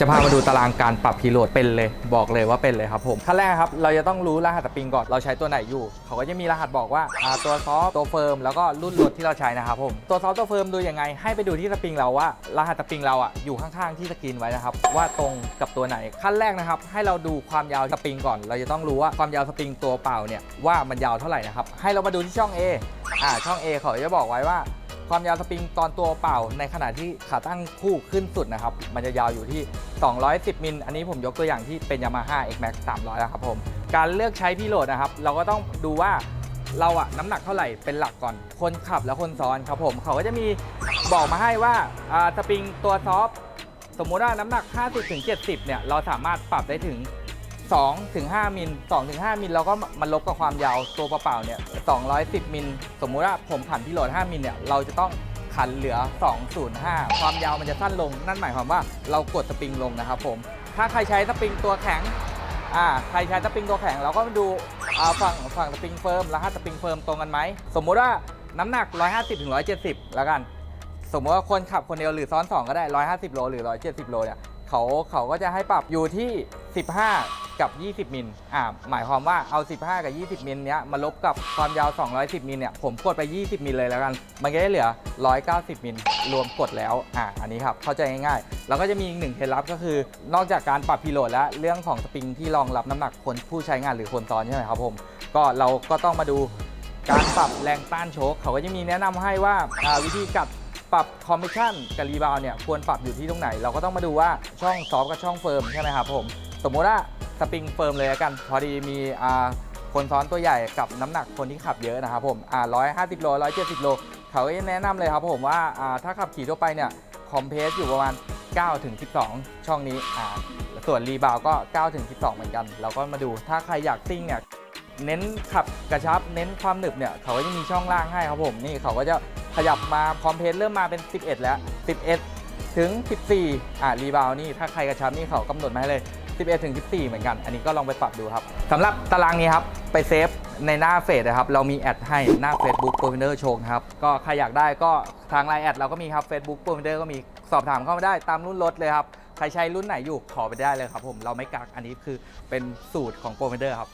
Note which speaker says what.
Speaker 1: จะพามาดูตารางการปรับพีโหลดเป็นเลยบอกเลยว่าเป็นเลยครับผมขั้นแรกครับเราจะต้องรู้รหัสสปริงก่อนเราใช้ตัวไหนอยู่ เขาก็จะมีรหัสบอกว่าตัวซอฟต์ตัวเฟิร์มแล้วก็รุ่นรถที่เราใช้นะครับผมตัวซอฟต์ตัวเฟิร์มดูยังไง ให้ไปดูที่สปริงเราว่ารหัสสปริงเราอะอยู่ข้างๆที่สกรีนไว้นะครับว่าตรงกับตัวไหนขั้นแรกนะครับให้เราดูความยาวสปริงก่อน เราจะต้องรู้ว่าความยาวสปริงตัวเปล่าเนี่ยว่ามันยาวเท่าไหร่นะครับให้เรามาดูที่ช่อง A อ่าช่อง A เขาจะบอกไว้ว่า ความยาวสปริงตอนตัวเปล่า ในขณะที่ขาตั้งคู่ขึ้นสุดนะครับ มันจะยาวอยู่ที่ 210มิลอันนี้ผมยกตัวอย่างที่เป็น Yamaha X Max 300แล้วครับผม การเลือกใช้พี่โหลดนะครับ เราก็ต้องดูว่าเราอะน้ำหนักเท่าไหร่เป็นหลักก่อน คนขับและคนซ้อนครับผม เขาก็จะมีบอกมาให้ว่าสปริงตัวซอฟสมมุติว่าน้ำหนัก 50-70 เนี่ย เราสามารถปรับได้ถึง 2ถึง5มิล2ถึง5มิลเราก็มาลบกับความยาวตัวเปล่าๆเนี่ย210มิลสมมุติว่าผมขันพี่โหลด5มิลเนี่ยเราจะต้องขันเหลือ 205 ความยาวมันจะสั้นลง นั่นหมายความว่าเรากดสปริงลงนะครับผม ถ้าใครใช้สปริงตัวแข็งอ่าใครใช้สปริงตัวแข็งเราก็มาดูอ่าฝั่งฝั่งสปริงเฟิร์มรหัสสปริงเฟิร์มตรงกันไหม สมมุติว่าน้ำหนัก 150ถึง170 แล้วกัน สมมติว่าคนขับคนเดียวหรือซ้อน 2 ก็ได้ 150 โลหรือ 170 โลเนี่ยเขาเขาก็จะให้ปรับอยู่ที่ 15 กับ 20 มิลอ่าหมายความว่าเอา 15 กับ 20 มิลเนี้ยมาลบกับความยาว 210 มิลเนี่ยผมกดไป 20 มิลเลยแล้วกัน มันก็ได้เหลือ 190 มิลรวมกดแล้วอ่าอันนี้ครับเข้าใจง่ายๆ แล้วก็จะมีอีกหนึ่งเคล็ดลับก็คือ นอกจากการปรับพีโลดแล้วเรื่องของสปริงที่รองรับน้ำหนักคนผู้ใช้งานหรือคนซ้อนใช่ไหมครับผมก็เราก็ต้องมาดูการปรับแรงต้านโชคเขาก็จะมีแนะนำให้ว่าาวิธีกัดปรับคอมมิชชั่นกับรีบาวเนี่ยควรปรับอยู่ที่ตรงไหน เราก็ต้องมาดูว่าช่องซอฟกับช่องเฟิร์มใช่ไหมครับผม สมมติว่า ปริงเฟิร์มเลยแล้วกัน พอดีมีคนซ้อนตัวใหญ่กับน้ำหนักคนที่ขับเยอะนะครับผมอ่า150โล170โล เขาก็แนะนำเลยครับผมว่าอ่าถ้าขับขี่ทั่วไปเนี่ยคอมเพสอยู่ประมาณ9ถึง12 ช่องนี้อ่าส่วนรีบาวก็9ถึง12 เหมือนกัน เราก็มาดูถ้าใครอยากซิ่งเนี่ยเน้นขับกระชับเน้นความหนึบเนี่ยเขาก็จะมีช่องล่างให้ครับผมนี่เขาก็จะขยับมาคอมเพสเริ่มมาเป็น 11 แล้ว 11 ถึง 14 อ่ารีบาวนี่ถ้าใครกระชับนี่เขากำหนดมาให้เลย 11ถึง14 เหมือนกัน อันนี้ก็ลองไปปรับดูครับสำหรับตารางนี้ครับไปเซฟในหน้าเฟซนะครับเรามีแอดให้หน้า Facebook p r o v i d e r โชคนะครับก็ใครอยากได้ก็ทางไลน์แอดเราก็มีครับ Facebook p r o v i d e r ก็มีสอบถามเข้ามาได้ตามรุ่นรถเลยครับใครใช้รุ่นไหนอยู่ขอไปได้เลยครับผมเราไม่กักอันนี้คือเป็นสูตรของ p r o v i d e r ครับ